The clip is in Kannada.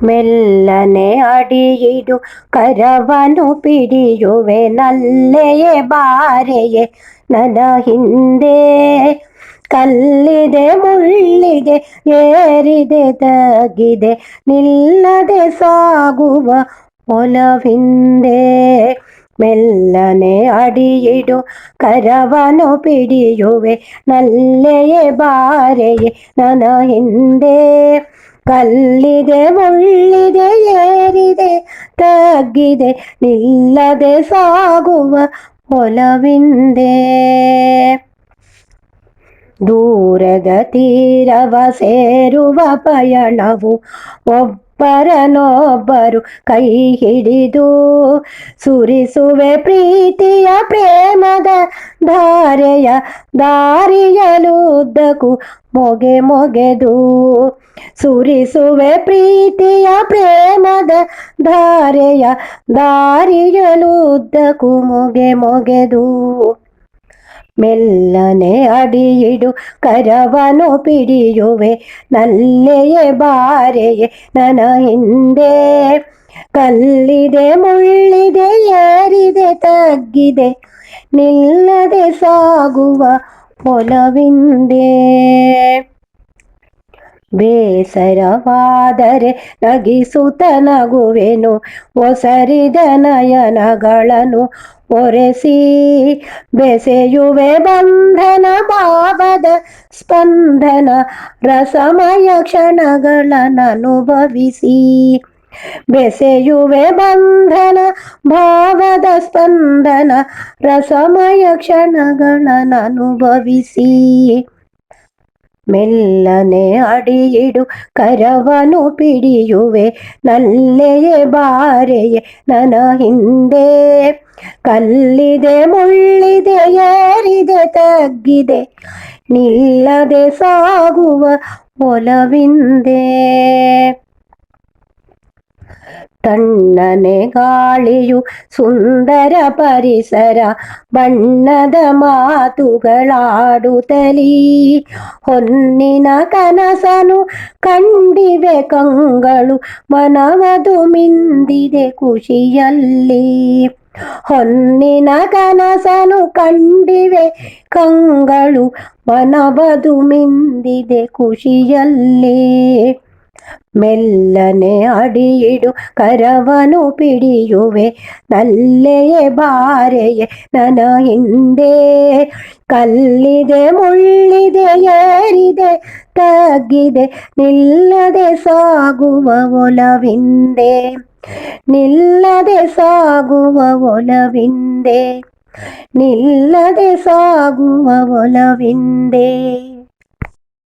ಮೆಲ್ಲನೆ ಅಡಿಯಿಡು ಕರವನು ಪಿಡಿಯುವೆ ನಲ್ಲೆಯೇ ಬಾರೆಯೇ ನನ್ನ ಹಿಂದೆ ಕಲ್ಲಿದೆ ಮುಳ್ಳಿದೆ ಏರಿದೆ ತಗ್ಗಿದೆ ನಿಲ್ಲದೆ ಸಾಗುವ ಒಲವಿಂದೆ ಮೆಲ್ಲನೆ ಅಡಿಯಿಡು ಕರವನು ಪಿಡಿಯುವೆ ನಲ್ಲೆಯೇ ಬಾರೆಯೇ ನನ್ನ ಹಿಂದೆ ಕಲ್ಲಿದೆ ಮುಳ್ಳಿದೆ ಏರಿದೆ ತಗ್ಗಿದೆ ನಿಲ್ಲದೆ ಸಾಗುವ ಒಲವಿಂದೆ. ದೂರದ ತೀರವ ಸೇರುವ ಪಯಣವು ಒಬ್ಬರನೊಬ್ಬರು ಕೈ ಹಿಡಿದು ಸುರಿಸುವೆ ಪ್ರೀತಿಯ ಪ್ರೇಮದ ಧಾರೆಯ ದಾರಿಯಲುದ್ದಕ್ಕೂ ಮೊಗೆ ಮೊಗೆದು ಸುರಿಸುವೆ ಪ್ರೀತಿಯ ಪ್ರೇಮದ ಧಾರೆಯ ದಾರಿಯಲುದ್ದಕು ಮೊಗೆ ಮೊಗೆದು ಮೆಲ್ಲನೆ ಅಡಿಯಿಡು ಕರವನು ಪಿಡಿಯುವೆ ನಲ್ಲೆಯೇ ಬಾರೆಯೇ ನನ್ನ ಹಿಂದೆ ಕಲ್ಲಿದೆ ಮುಳ್ಳಿದೆ ಏರಿದೆ ತಗ್ಗಿದೆ ನಿಲ್ಲದೆ ಸಾಗುವ ಒಲವಿಂದೆ ಬೇಸರವಾದರೆ ನಗಿಸುತ್ತ ನಗುವೆನು ಒಸರಿದ ನಯನಗಳನ್ನು ಒರೆಸಿ ಬೆಸೆಯುವೆ ಬಂಧನ ಭಾವದ ಸ್ಪಂದನ ರಸಮಯ ಕ್ಷಣಗಳನ್ನನುಭವಿಸಿ ಬೆಸೆಯುವೆ ಬಂಧನ ಭಾವದ ಸ್ಪಂದನ ರಸಮಯ ಕ್ಷಣಗಳನ್ನನುಭವಿಸಿ ಮೆಲ್ಲನೆ ಅಡಿಯಿಡು ಕರವನು ಪಿಡಿಯುವೆ ನಲ್ಲೆಯೇ ಬಾರೆಯೇ ನನ್ನ ಹಿಂದೆ ಕಲ್ಲಿದೆ ಮುಳ್ಳಿದೆ ಏರಿದೆ ತಗ್ಗಿದೆ ನಿಲ್ಲದೆ ಸಾಗುವ ಒಲವಿಂದೆ ತಣ್ಣನೆ ಗಾಳಿಯು ಸುಂದರ ಪರಿಸರ, ಬಣ್ಣದ ಮಾತುಗಳಾಡುತ್ತಲೀ. ಹೊನ್ನಿನ ಕನಸನು ಕಂಡಿವೆ ಕಂಗಳು, ಮನವದು ಮಿಂದಿದೆ ಖುಷಿಯಲ್ಲಿ. ಹೊನ್ನಿನ ಕನಸನು ಕಂಡಿವೆ ಕಂಗಳು, ಮನವದು ಮಿಂದಿದೆ ಖುಷಿಯಲ್ಲಿ. ಮೆಲ್ಲನೆ ಅಡಿಯಿಡು ಕರವನು ಪಿಡಿಯುವೆ. ನಲ್ಲೆಯೇ ಬಾರೆಯೇ ನನ್ನ ಹಿಂದೆ. ಕಲ್ಲಿದೆ ಮುಳ್ಳಿದೆ ಏರಿದೆ ತಗ್ಗಿದೆ. ನಿಲ್ಲದೆ ಸಾಗುವ ಒಲವಿಂದೆ. ನಿಲ್ಲದೆ ಸಾಗುವ ಒಲವಿಂದೆ. ನಿಲ್ಲದೆ ಸಾಗುವ ಒಲವಿಂದೆ.